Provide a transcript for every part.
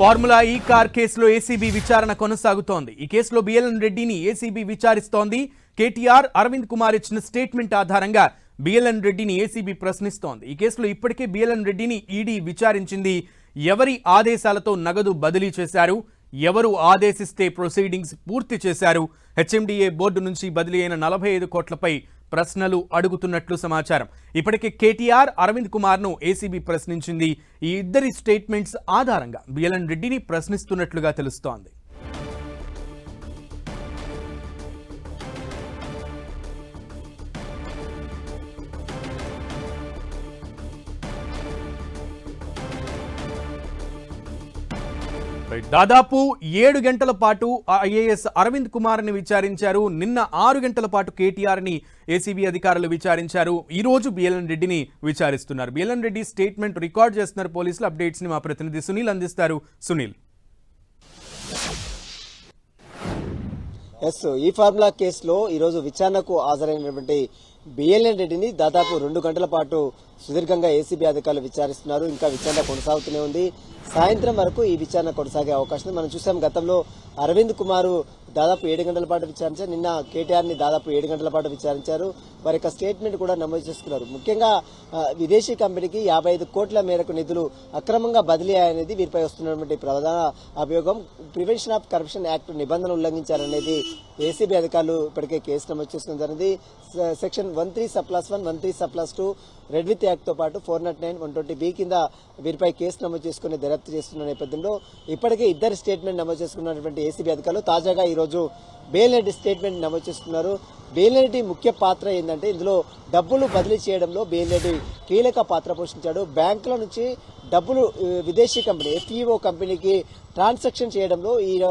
Formula ఈ car కేసులో ACB విచారణ కొనసాగుతోంది. ఈ కేసులో బిఎల్ఎన్ రెడ్డిని ఏసీబీ విచారిస్తోంది. కేటీఆర్ అరవింద్ కుమార్ ఇచ్చిన స్టేట్మెంట్ ఆధారంగా బిఎల్ఎన్ రెడ్డిని ఏసీబీ ప్రశ్నిస్తోంది. ఈ కేసులో ఇప్పటికే బిఎల్ఎన్ రెడ్డిని ఈడీ విచారించింది. ఎవరి ఆదేశాలతో నగదు బదిలీ చేశారు? ఎవరు ఆదేశిస్తే ప్రొసీడింగ్స్ పూర్తి చేశారు? హెచ్ఎండిఏ బోర్డు నుంచి బదిలీ అయిన నలభై ఐదు కోట్లపై ప్రశ్నలు అడుగుతున్నట్లు సమాచారం. ఇప్పటికే కేటీఆర్ అరవింద్ కుమార్ను ఏసీబీ ప్రశ్నించింది. ఈ ఇద్దరి స్టేట్మెంట్స్ ఆధారంగా. బిఎల్ఎన్ రెడ్డిని ప్రశ్నిస్తున్నట్లుగా తెలుస్తోంది. దాదాపు ఏడు గంటల పాటు ఐఏఎస్ అరవింద్ కుమార్ని విచారించారు. నిన్న ఆరు గంటల పాటు కేటీఆర్ని ఏసీబీ అధికారులు విచారించారు. ఈ రోజు బిఎల్ఎన్ రెడ్డిని విచారిస్తున్నారు. బిఎల్ఎన్ రెడ్డి స్టేట్మెంట్ రికార్డ్ చేస్తున్నారు. పోలీసులు అప్డేట్స్ని మా ప్రతినిధి సునీల్ అందిస్తారు. సునీల్. ఎస్ ఈ ఫార్ములా కేసులో ఈరోజు విచారణకు హాజరైనటువంటి బిఎల్ఎన్ రెడ్డిని దాదాపు రెండు గంటల పాటు సుదీర్ఘంగా ఏసీబీ అధికారులు విచారిస్తున్నారు. ఇంకా విచారణ కొనసాగుతూనే ఉంది. సాయంత్రం వరకు ఈ విచారణ కొనసాగే అవకాశం మనం చూసాం గతంలో అరవింద్ కుమార్ దాదాపు ఏడు గంటల పాటు విచారించారు. నిన్న కేటీఆర్ని దాదాపు ఏడు గంటల పాటు విచారించారు. వారి యొక్క స్టేట్మెంట్ కూడా నమోదు చేసుకున్నారు. ముఖ్యంగా విదేశీ కంపెనీకి యాభై ఐదు కోట్ల మేరకు నిధులు అక్రమంగా బదిలీ అయ్యాయనేది వీరిపై వస్తున్నటువంటి ప్రధాన అభియోగం. ప్రివెన్షన్ ఆఫ్ కరప్షన్ యాక్ట్ నిబంధనలు ఉల్లంఘించారనేది ఏసీబీ అధికారులు ఇప్పటికే కేసు నమోదు చేసుకుని జరిగింది సెక్షన్ వన్ త్రీ సప్లస్ వన్ వన్ త్రీ సప్లస్ టూ రెడ్ విత్ యాక్ట్తో పాటు four naught nine one twenty B కింద వీరిపై కేసు నమోదు చేసుకుని దర్యాప్తు చేస్తున్న నేపథ్యంలో ఇప్పటికే ఇద్దరు స్టేట్మెంట్ నమోదు చేసుకున్నటువంటి ఏసీబీ అధికారులు తాజాగా ఈ రోజు స్టేట్మెంట్ నమోదు చేసుకున్నారు బేలెడ్డి ముఖ్య పాత్ర ఏంటంటే ఇందులో డబ్బులు బదిలీ చేయడంలో బేలెడ్డి కీలక పాత్ర పోషించాడు. బ్యాంకుల నుంచి డబ్బులు విదేశీ కంపెనీ ఎఫ్ఈఓ కంపెనీకి ట్రాన్సాక్షన్ చేయడంలో ఈ ఆ,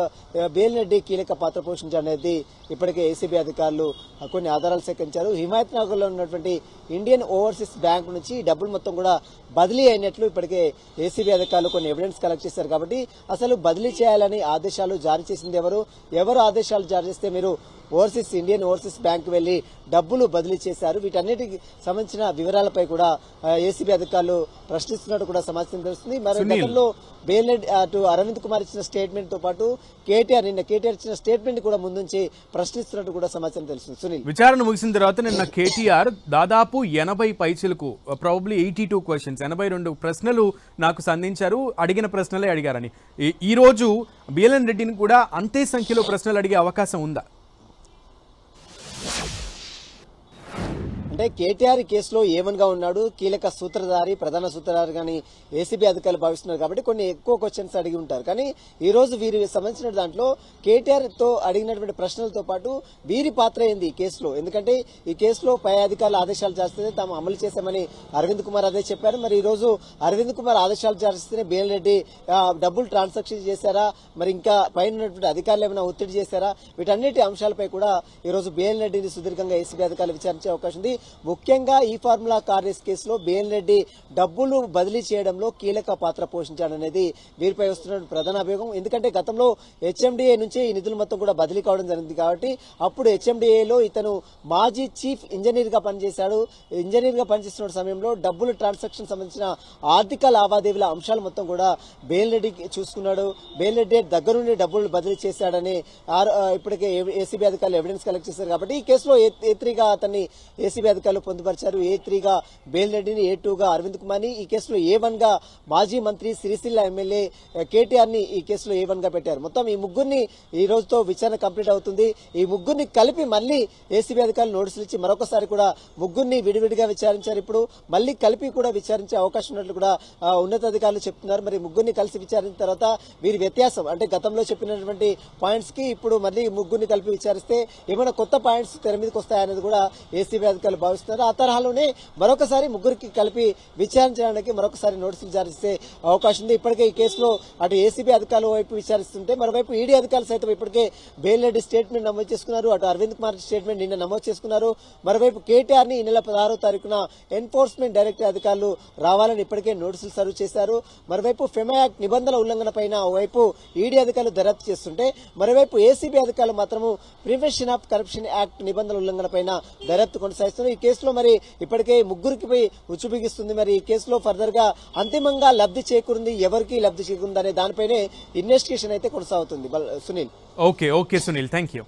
బేలిరెడ్డి కీలక పాత్ర పోషించారనేది ఇప్పటికే ఏసీబీ అధికారులు కొన్ని ఆధారాలు సేకరించారు. హిమాయత్ నగర్లో ఉన్నటువంటి ఇండియన్ ఓవర్సీస్ బ్యాంక్ నుంచి డబ్బులు మొత్తం కూడా బదిలీ అయినట్లు ఇప్పటికే ఏసీబీ అధికారులు కొన్ని ఎవిడెన్స్ కలెక్ట్ చేశారు కాబట్టి అసలు బదిలీ చేయాలని ఆదేశాలు జారీ చేసింది ఎవరు? ఎవరు ఆదేశాలు జారీ చేస్తే మీరు ఓవర్సీస్ ఇండియన్ ఓవర్సీస్ బ్యాంక్ వెళ్ళి డబ్బులు బదిలీ చేశారు. వీటన్నిటికి సంబంధించిన వివరాలపై కూడా ఏసీబీ అధికారులు ప్రశ్నిస్తున్నట్టు కూడా సమాచారం తెలుస్తుంది. మరి. గతంలో బేలెడ్ అటు అరవింద్ కుమార్ ఇచ్చిన స్టేట్మెంట్తో పాటు కేటీఆర్ నిన్న కేటీఆర్ ఇచ్చిన స్టేట్మెంట్ కూడా ముందుంచి ప్రశ్నిస్తున్నట్టు కూడా సమాచారం తెలుస్తుంది. సునీల్. విచారణ ముగిసిన తర్వాత నిన్న కేటీఆర్ దాదాపు ఎనభై పైచలకు ప్రాబబ్లీ ఎయిటీ టూ క్వశ్చన్స్ ఎనభై రెండు ప్రశ్నలు నాకు సంధించారు. అడిగిన ప్రశ్నలే అడిగారని. ఈ- ఈ రోజు బిఎల్ఎన్ రెడ్డిని కూడా అంతే సంఖ్యలో ప్రశ్నలు అడిగే అవకాశం ఉందా? అంటే కేటీఆర్ ఈ కేసులో ఏమన్గా ఉన్నాడు కీలక సూత్రధారి ప్రధాన సూత్రధారి కానీ ఏసీబీ అధికారులు భావిస్తున్నారు కాబట్టి కొన్ని ఎక్కువ క్వశ్చన్స్ అడిగి ఉంటారు. కానీ ఈ రోజు వీరి సంబంధించిన దాంట్లో కేటీఆర్తో అడిగినటువంటి ప్రశ్నలతో పాటు వీరి పాత్ర ఏంది ఈ కేసులో? ఎందుకంటే ఈ కేసులో పై అధికారులు ఆదేశాలు చేస్తే తాము అమలు చేశామని అరవింద్ కుమార్ అదే చెప్పారు. మరి ఈ రోజు అరవింద్ కుమార్ ఆదేశాలు చేస్తేనే బేల్ రెడ్డి డబ్బులు ట్రాన్సాక్షన్ చేశారా? మరి ఇంకా పైన ఉన్నటువంటి అధికారులు ఏమైనా ఒత్తిడి చేశారా? వీటన్నిటి అంశాలపై కూడా ఈ రోజు బేల్ రెడ్డిని సుదీర్ఘంగా ఏసీబీ అధికారులు విచారించే అవకాశం ఉంది. ముఖ్యంగా ఈ ఫార్ములా కార్ కేసులో బేల్ రెడ్డి డబ్బులు బదిలీ చేయడంలో కీలక పాత్ర పోషించాడనేది వీరిపై వస్తున్న ప్రధాన అభియోగం. ఎందుకంటే గతంలో హెచ్ఎండిఏ నుంచి ఈ నిధులు మొత్తం కూడా బదిలీ కావడం జరిగింది కాబట్టి అప్పుడు హెచ్ఎండిఏలో ఇతను మాజీ చీఫ్ ఇంజనీర్గా పనిచేశాడు. ఇంజనీర్గా పనిచేస్తున్న సమయంలో డబ్బులు ట్రాన్సాక్షన్ సంబంధించిన ఆర్థిక లావాదేవీల అంశాలు మొత్తం కూడా బేల్ రెడ్డి చూసుకున్నాడు. బేల్ రెడ్డి దగ్గరుండి డబ్బులు బదిలీ చేశాడని ఇప్పటికే ఏసీబీ అధికారులు ఎవిడెన్స్ కలెక్ట్ చేశారు కాబట్టి ఈ కేసులో ఏ త్రీగా అతన్ని ఏసీబీ అధికారులు పొందుపరిచారు. ఏ త్రీగా బేల్ రెడ్డిని ఏ టూగా అరవింద్ కుమార్ని ఈ కేసులో ఏ వన్గా మాజీ మంత్రి సిరిసిల్ల ఎమ్మెల్యే కేటీఆర్ని ఈ కేసులో ఏ వన్గా పెట్టారు. మొత్తం ఈ ముగ్గురిని ఈ రోజుతో విచారణ కంప్లీట్ అవుతుంది. ఈ ముగ్గురిని కలిపి మళ్ళీ ఏసీబీ అధికారులు నోటీసులు ఇచ్చి మరొకసారి కూడా ముగ్గురిని విడివిడిగా విచారించారు. ఇప్పుడు మళ్ళీ కలిపి కూడా విచారించే అవకాశం ఉన్నట్లు కూడా ఉన్నతాధికారులు చెప్తున్నారు. మరి ముగ్గురిని కలిసి విచారించిన తర్వాత వీరి వ్యత్యాసం అంటే గతంలో చెప్పినటువంటి పాయింట్స్కి ఇప్పుడు మళ్ళీ ముగ్గురిని కలిపి విచారిస్తే ఏమైనా కొత్త పాయింట్స్ తెర మీదకి వస్తాయనేది కూడా ఏసీబీ అధికారులు భావిస్తున్నారు. ఆ తరహాలోనే మరొకసారి ముగ్గురికి కలిపి విచారించడానికి మరొకసారి నోటీసులు జారీ చేసే అవకాశం ఉంది. ఇప్పటికే ఈ కేసులో అటు ఏసీబీ అధికారుల వైపు విచారిస్తుంటే మరోవైపు ఈడీ అధికారులు సైతం ఇప్పటికే బేలెడ్డి స్టేట్మెంట్ నమోదు చేసుకున్నారు. అటు అరవింద్ కుమార్ స్టేట్మెంట్ నిన్న నమోదు చేసుకున్నారు. మరోవైపు కేటీఆర్ని ఈ నెల పదహారో తారీఖున ఎన్ఫోర్స్మెంట్ డైరెక్టర్ అధికారులు రావాలని ఇప్పటికే నోటీసులు సర్వ్ చేశారు. మరోవైపు ఫెమా యాక్ట్ నిబంధనల ఉల్లంఘన పైన ఓవైపు ఈడీ అధికారులు దర్యాప్తు చేస్తుంటే మరోవైపు ఏసీబీ అధికారులు మాత్రము ప్రివెన్షన్ ఆఫ్ కరప్షన్ యాక్ట్ నిబంధనల ఉల్లంఘన పైన దర్యాప్తు కొనసాగిస్తున్నారు. కేసులో మరి ఇప్పటికే ముగ్గురికి పోయి మరి ఈ కేసులో ఫర్దర్గా అంతిమంగా లబ్ధి చేకూరింది ఎవరికి లబ్ధి చేకూరింది అనే దానిపైనే ఇన్వెస్టిగేషన్ అయితే కొనసాగుతుంది. బల్- Sunil. Okay okay Sunil. Thank you